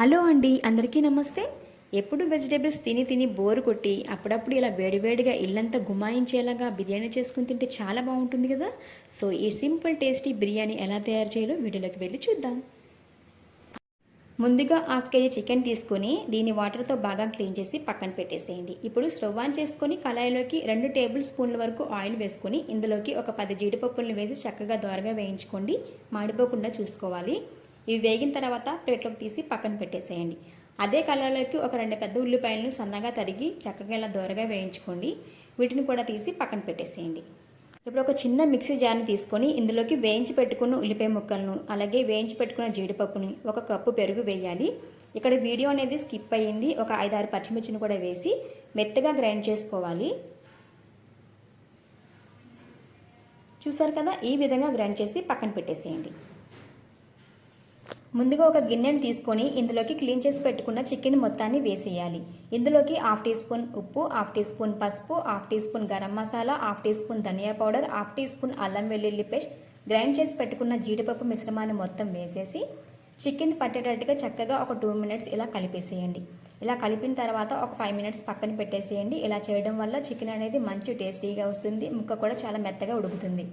Hello అండి అందరికీ నమస్తే. ఎప్పుడు వెజిటేబుల్స్ తిని తిని బోరు కొట్టి అప్పుడప్పుడు ఇలా వేడివేడిగా ఇల్లంతా గుమాయించేలాగా బిర్యానీ చేసుకుని తింటే చాలా బాగుంటుంది కదా? సో ఈ సింపుల్ టేస్టీ బిర్యానీ ఎలా తయారు చేయాలో వీడియోలోకి వెళ్ళి చూద్దాం. ముందుగా హాఫ్ కేజీ చికెన్ తీసుకొని దీన్ని వాటర్తో బాగా క్లీన్ చేసి పక్కన పెట్టేసేయండి. ఇప్పుడు స్టవ్ ఆన్ చేసుకొని కళాయిలోకి రెండు టేబుల్ స్పూన్ల వరకు ఆయిల్ వేసుకొని ఇందులోకి ఒక పది జీడిపప్పులను వేసి చక్కగా దోరగా వేయించుకోండి. మాడిపోకుండా చూసుకోవాలి. ఇవి వేగిన తర్వాత ప్లేట్లోకి తీసి పక్కన పెట్టేసేయండి. అదే కలర్లోకి ఒక రెండు పెద్ద ఉల్లిపాయలను సన్నగా తరిగి చక్కగా ఇలా దోరగా వేయించుకోండి. వీటిని కూడా తీసి పక్కన పెట్టేసేయండి. ఇప్పుడు ఒక చిన్న మిక్సీ జార్ని తీసుకొని ఇందులోకి వేయించి పెట్టుకున్న ఉల్లిపాయ ముక్కలను అలాగే వేయించి పెట్టుకున్న జీడిపప్పుని ఒక కప్పు పెరుగు వేయాలి. ఇక్కడ వీడియో అనేది స్కిప్ అయ్యింది. ఒక ఐదారు పచ్చిమిర్చిని కూడా వేసి మెత్తగా గ్రైండ్ చేసుకోవాలి. చూసారు కదా? ఈ విధంగా గ్రైండ్ చేసి పక్కన పెట్టేసేయండి. ముందుగా ఒక గిన్నెను తీసుకొని ఇందులోకి క్లీన్ చేసి పెట్టుకున్న చికెన్ మొత్తాన్ని వేసేయాలి. ఇందులోకి హాఫ్ టీ స్పూన్ ఉప్పు హాఫ్ టీ స్పూన్ పసుపు half teaspoon garam masala half teaspoon ధనియా పౌడర్ హాఫ్ టీ స్పూన్ అల్లం వెల్లుల్లి పేస్ట్ గ్రైండ్ చేసి పెట్టుకున్న జీడిపప్పు మిశ్రమాన్ని మొత్తం వేసేసి చికెన్ పట్టేటట్టుగా చక్కగా ఒక టూ మినిట్స్ ఇలా కలిపేసేయండి. ఇలా కలిపిన తర్వాత ఒక ఫైవ్ మినిట్స్ పక్కన పెట్టేసేయండి. ఇలా చేయడం వల్ల చికెన్ అనేది మంచి టేస్టీగా వస్తుంది. ముక్క కూడా చాలా మెత్తగా ఉడుకుతుంది.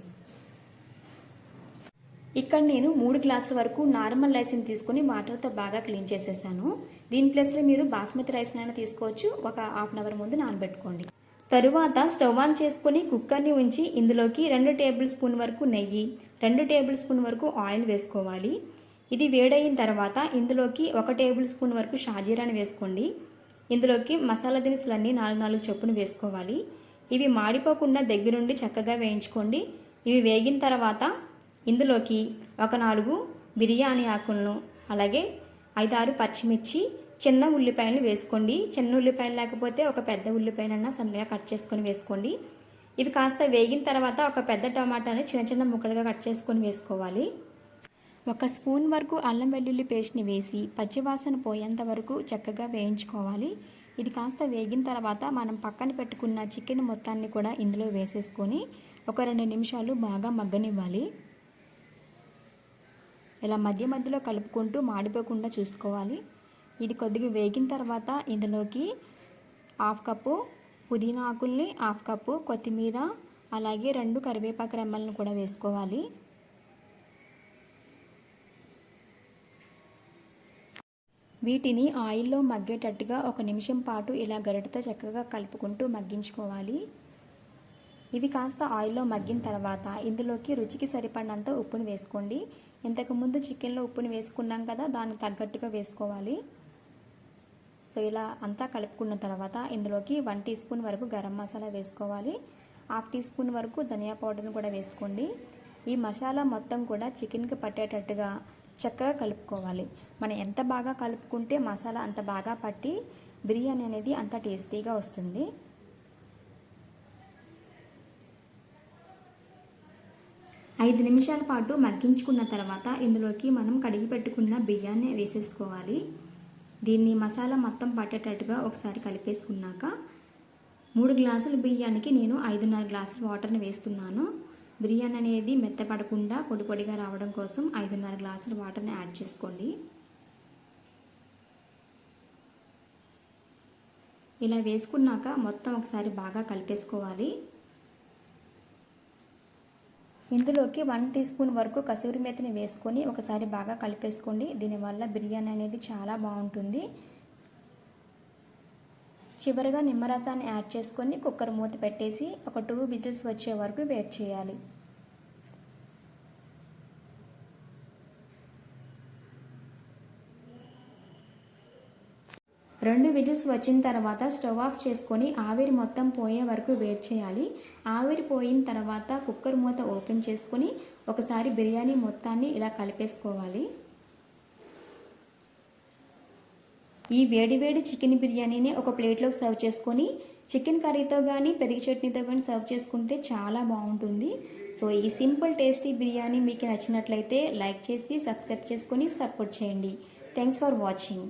ఇక్కడ నేను మూడు గ్లాసుల వరకు నార్మల్ రైస్ని తీసుకుని వాటర్తో బాగా క్లీన్ చేసేసాను. దీని ప్లేస్లో మీరు బాస్మతి రైస్నైనా తీసుకోవచ్చు. ఒక హాఫ్ అన్ అవర్ ముందు నానబెట్టుకోండి. తరువాత స్టవ్ ఆన్ చేసుకొని కుక్కర్ని ఉంచి ఇందులోకి రెండు టేబుల్ స్పూన్ వరకు నెయ్యి రెండు టేబుల్ స్పూన్ వరకు ఆయిల్ వేసుకోవాలి. ఇది వేడయిన తర్వాత ఇందులోకి ఒక టేబుల్ స్పూన్ వరకు షాజీరాని వేసుకోండి. ఇందులోకి మసాలా దినుసులన్నీ నాలుగు నాలుగు చొప్పున వేసుకోవాలి. ఇవి మాడిపోకుండా దగ్గరుండి చక్కగా వేయించుకోండి. ఇవి వేగిన తర్వాత ఇందులోకి ఒక నాలుగు బిర్యానీ ఆకులను అలాగే ఐదారు పచ్చిమిర్చి చిన్న ఉల్లిపాయలు వేసుకోండి. చిన్న ఉల్లిపాయలు లేకపోతే ఒక పెద్ద ఉల్లిపాయలన్నా సన్నగా కట్ చేసుకొని వేసుకోండి. ఇవి కాస్త వేగిన తర్వాత ఒక పెద్ద టమాటాని చిన్న చిన్న ముక్కలుగా కట్ చేసుకొని వేసుకోవాలి. ఒక స్పూన్ వరకు అల్లం వెల్లుల్లి పేస్ట్ని వేసి పచ్చివాసన పోయేంత వరకు చక్కగా వేయించుకోవాలి. ఇది కాస్త వేగిన తర్వాత మనం పక్కన పెట్టుకున్న చికెన్ మొత్తాన్ని కూడా ఇందులో వేసేసుకొని ఒక రెండు నిమిషాలు బాగా మగ్గనివ్వాలి. ఇలా మధ్య మధ్యలో కలుపుకుంటూ మాడిపోకుండా చూసుకోవాలి. ఇది కొద్దిగా వేగిన తర్వాత ఇందులోకి హాఫ్ కప్పు పుదీనా ఆకుల్ని హాఫ్ కప్పు కొత్తిమీర అలాగే రెండు కరివేపాకు రెమ్మలను కూడా వేసుకోవాలి. వీటిని ఆయిల్లో మగ్గేటట్టుగా ఒక నిమిషం పాటు ఇలా గరిటతో చక్కగా కలుపుకుంటూ మగ్గించుకోవాలి. ఇవి కాస్త ఆయిల్లో మగ్గిన తర్వాత ఇందులోకి రుచికి సరిపడినంత ఉప్పుని వేసుకోండి. ఇంతకుముందు చికెన్లో ఉప్పుని వేసుకున్నాం కదా దానికి తగ్గట్టుగా వేసుకోవాలి. సో ఇలా అంతా కలుపుకున్న తర్వాత ఇందులోకి వన్ టీ స్పూన్ వరకు గరం మసాలా వేసుకోవాలి. హాఫ్ టీ స్పూన్ వరకు ధనియా పౌడర్ని కూడా వేసుకోండి. ఈ మసాలా మొత్తం కూడా చికెన్కి పట్టేటట్టుగా చక్కగా కలుపుకోవాలి. మనం ఎంత బాగా కలుపుకుంటే మసాలా అంత బాగా పట్టి బిర్యానీ అనేది అంత టేస్టీగా వస్తుంది. ఐదు నిమిషాల పాటు మగ్గించుకున్న తర్వాత ఇందులోకి మనం కడిగి పెట్టుకున్న బియ్యాన్ని వేసేసుకోవాలి. దీన్ని మసాలా మొత్తం పట్టేటట్టుగా ఒకసారి కలిపేసుకున్నాక మూడు గ్లాసుల బియ్యానికి నేను ఐదున్నర గ్లాసుల వాటర్ని వేస్తున్నాను. బిర్యానీ అనేది మెత్తపడకుండా పొడి పొడిగా రావడం కోసం ఐదున్నర గ్లాసుల వాటర్ని యాడ్ చేసుకోండి. ఇలా వేసుకున్నాక మొత్తం ఒకసారి బాగా కలిపేసుకోవాలి. ఇందులోకి వన్ టీ స్పూన్ వరకు కసూరి మేతిని వేసుకొని ఒకసారి బాగా కలిపేసుకోండి. దీనివల్ల బిర్యానీ అనేది చాలా బాగుంటుంది. చివరిగా నిమ్మరసాన్ని యాడ్ చేసుకొని కుక్కర్ మూత పెట్టేసి ఒక టూ విజిల్స్ వచ్చే వరకు వెయిట్ చేయాలి. రెండు విజిల్స్ వచ్చిన తర్వాత స్టవ్ ఆఫ్ చేసుకొని ఆవిరి మొత్తం పోయే వరకు వెయిట్ చేయాలి. ఆవిరి పోయిన తర్వాత కుక్కర్ మూత ఓపెన్ చేసుకొని ఒకసారి బిర్యానీ మొత్తాన్ని ఇలా కలిపేసుకోవాలి. ఈ వేడివేడి చికెన్ బిర్యానీని ఒక ప్లేట్లోకి సర్వ్ చేసుకొని చికెన్ కర్రీతో కానీ పెరుగు చట్నీతో కానీ సర్వ్ చేసుకుంటే చాలా బాగుంటుంది. సో ఈ సింపుల్ టేస్టీ బిర్యానీ మీకు నచ్చినట్లయితే లైక్ చేసి సబ్స్క్రైబ్ చేసుకొని సపోర్ట్ చేయండి. Thanks for watching.